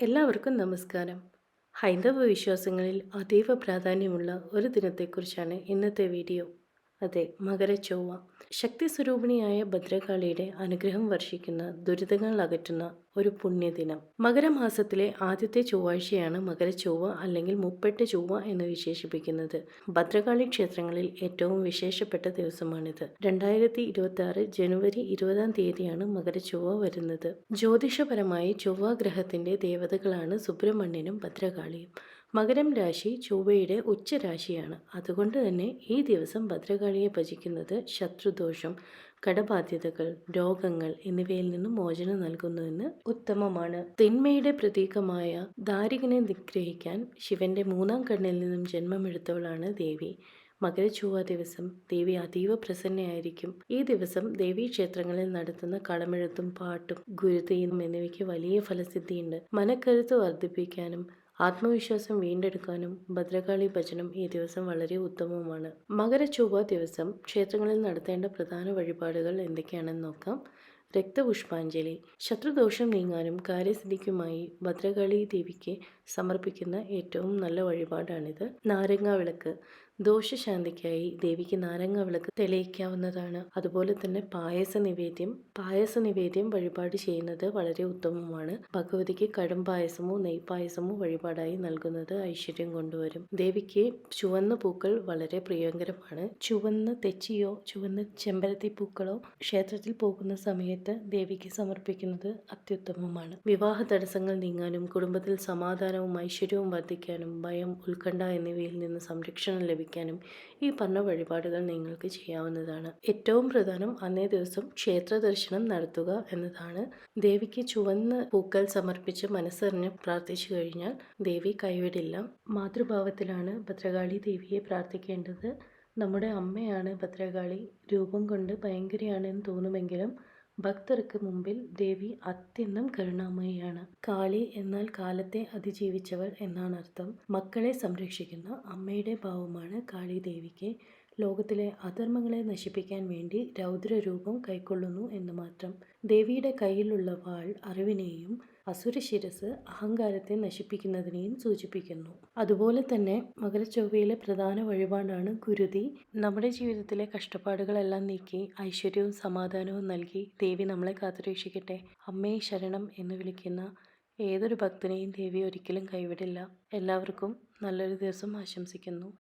എല്ലാവർക്കും നമസ്കാരം. ഹൈന്ദവ വിശ്വാസങ്ങളിൽ അതീവ പ്രാധാന്യമുള്ള ഒരു ദിനത്തെക്കുറിച്ചാണ് ഇന്നത്തെ വീഡിയോ. അതെ മകരച്ചൊവ്വ. ശക്തി സ്വരൂപിണിയായ ഭദ്രകാളിയുടെ അനുഗ്രഹം വർഷിക്കുന്ന ദുരിതങ്ങൾ അകറ്റുന്ന ഒരു പുണ്യദിനം. മകരമാസത്തിലെ ആദ്യത്തെ ചൊവ്വാഴ്ചയാണ് മകരച്ചൊവ്വ അല്ലെങ്കിൽ മുപ്പെട്ട് ചൊവ്വ എന്ന് വിശേഷിപ്പിക്കുന്നത്. ഭദ്രകാളി ക്ഷേത്രങ്ങളിൽ ഏറ്റവും വിശേഷപ്പെട്ട ദിവസമാണിത്. രണ്ടായിരത്തി ഇരുപത്തി ആറ് ജനുവരി ഇരുപതാം തീയതിയാണ് മകരച്ചൊവ്വ വരുന്നത്. ജ്യോതിഷപരമായി ചൊവ്വ ഗ്രഹത്തിന്റെ ദേവതകളാണ് സുബ്രഹ്മണ്യനും ഭദ്രകാളിയും. മകരം രാശി ചൊവ്വയുടെ ഉച്ചരാശിയാണ് അതുകൊണ്ട് തന്നെ ഈ ദിവസം ഭദ്രകാളിയെ ഭജിക്കുന്നത് ശത്രുദോഷം കടബാധ്യതകൾ രോഗങ്ങൾ എന്നിവയിൽ നിന്നും മോചനം നൽകുന്നതിന് ഉത്തമമാണ്. തിന്മയുടെ പ്രതീകമായ ദാരികനെ നിഗ്രഹിക്കാൻ ശിവന്റെ മൂന്നാം കണ്ണിൽ നിന്നും ജന്മമെടുത്തവളാണ് ദേവി. മകരചൊവ്വ ദിവസം ദേവി അതീവ പ്രസന്നയായിരിക്കും. ഈ ദിവസം ദേവീ ക്ഷേത്രങ്ങളിൽ നടത്തുന്ന കളമെഴുത്തും പാട്ടും ഗുരുതയും എന്നിവയ്ക്ക് വലിയ ഫലസിദ്ധിയുണ്ട്. മനക്കരുത്ത് വർദ്ധിപ്പിക്കാനും ആത്മവിശ്വാസം വീണ്ടെടുക്കാനും ഭദ്രകാളി ഭജനം ഈ ദിവസം വളരെ ഉത്തമമാണ് മകരചൊവ്വ ദിവസം ക്ഷേത്രങ്ങളിൽ നടത്തേണ്ട പ്രധാന വഴിപാടുകൾ എന്തൊക്കെയാണെന്ന് നോക്കാം. രക്തപുഷ്പാഞ്ജലി ശത്രുദോഷം നീങ്ങാനും കാര്യസിദ്ധിക്കുമായി ഭദ്രകാളി ദേവിക്ക് സമർപ്പിക്കുന്ന ഏറ്റവും നല്ല വഴിപാടാണിത്. നാരങ്ങ വിളക്ക് ദോഷശാന്തിക്കായി ദേവിക്ക് നാരങ്ങ വിളക്ക് തെളിയിക്കാവുന്നതാണ്. അതുപോലെ തന്നെ പായസ നിവേദ്യം പായസ നിവേദ്യം വഴിപാട് ചെയ്യുന്നത് വളരെ ഉത്തമമാണ്. ഭഗവതിക്ക് കടും പായസമോ നെയ്പായസമോ വഴിപാടായി നൽകുന്നത് ഐശ്വര്യം കൊണ്ടുവരും. ദേവിക്ക് ചുവന്ന പൂക്കൾ വളരെ പ്രിയങ്കരമാണ്. ചുവന്ന തെച്ചിയോ ചുവന്ന ചെമ്പരത്തി പൂക്കളോ ക്ഷേത്രത്തിൽ പോകുന്ന സമയത്ത് ദേവിക്ക് സമർപ്പിക്കുന്നത് അത്യുത്തമമാണ്. വിവാഹ തടസ്സങ്ങൾ നീങ്ങാനും കുടുംബത്തിൽ സമാധാനവും ഐശ്വര്യവും വർദ്ധിക്കാനും ഭയം ഉത്കണ്ഠ എന്നിവയിൽ നിന്ന് സംരക്ഷണം ലഭിക്കും. ലഭിക്കാനും ഈ പറഞ്ഞ വഴിപാടുകൾ നിങ്ങൾക്ക് ചെയ്യാവുന്നതാണ്. ഏറ്റവും പ്രധാനം അന്നേ ദിവസം ക്ഷേത്ര ദർശനം നടത്തുക എന്നതാണ്. ദേവിക്ക് ചുവന്ന പൂക്കൾ സമർപ്പിച്ച് മനസ്സറിഞ്ഞ് പ്രാർത്ഥിച്ചു കഴിഞ്ഞാൽ ദേവി കൈവിടില്ല. മാതൃഭാവത്തിലാണ് ഭദ്രകാളി ദേവിയെ പ്രാർത്ഥിക്കേണ്ടത്. നമ്മുടെ അമ്മയാണ് ഭദ്രകാളി. രൂപം കൊണ്ട് ഭയങ്കരയാണെന്ന് തോന്നുമെങ്കിലും ഭക്തർക്ക് മുമ്പിൽ ദേവി അത്യന്തം കരുണാമയിയാണ്. കാളി എന്നാൽ കാലത്തെ അതിജീവിച്ചവൾ എന്നാണ് അർത്ഥം മക്കളെ സംരക്ഷിക്കുന്ന അമ്മയുടെ ഭാവമാണ് കാളി ദേവിക്ക് ലോകത്തിലെ അധർമ്മങ്ങളെ നശിപ്പിക്കാൻ വേണ്ടി രൗദ്രരൂപം കൈക്കൊള്ളുന്നു എന്ന് മാത്രം. ദേവിയുടെ കയ്യിലുള്ള വാൾ അറിവിനെയും അസുരശിരസ് അഹങ്കാരത്തെ നശിപ്പിക്കുന്നതിനെയും സൂചിപ്പിക്കുന്നു. അതുപോലെ തന്നെ മകരച്ചൊവ്വയിലെ പ്രധാന വഴിപാടാണ് കുരുതി നമ്മുടെ ജീവിതത്തിലെ കഷ്ടപ്പാടുകളെല്ലാം നീക്കി ഐശ്വര്യവും സമാധാനവും നൽകി ദേവി നമ്മളെ കാത്തുരക്ഷിക്കട്ടെ. അമ്മയെ ശരണം എന്ന് വിളിക്കുന്ന ഏതൊരു ഭക്തനെയും ദേവി ഒരിക്കലും കൈവിടില്ല. എല്ലാവർക്കും നല്ലൊരു ദിവസം ആശംസിക്കുന്നു.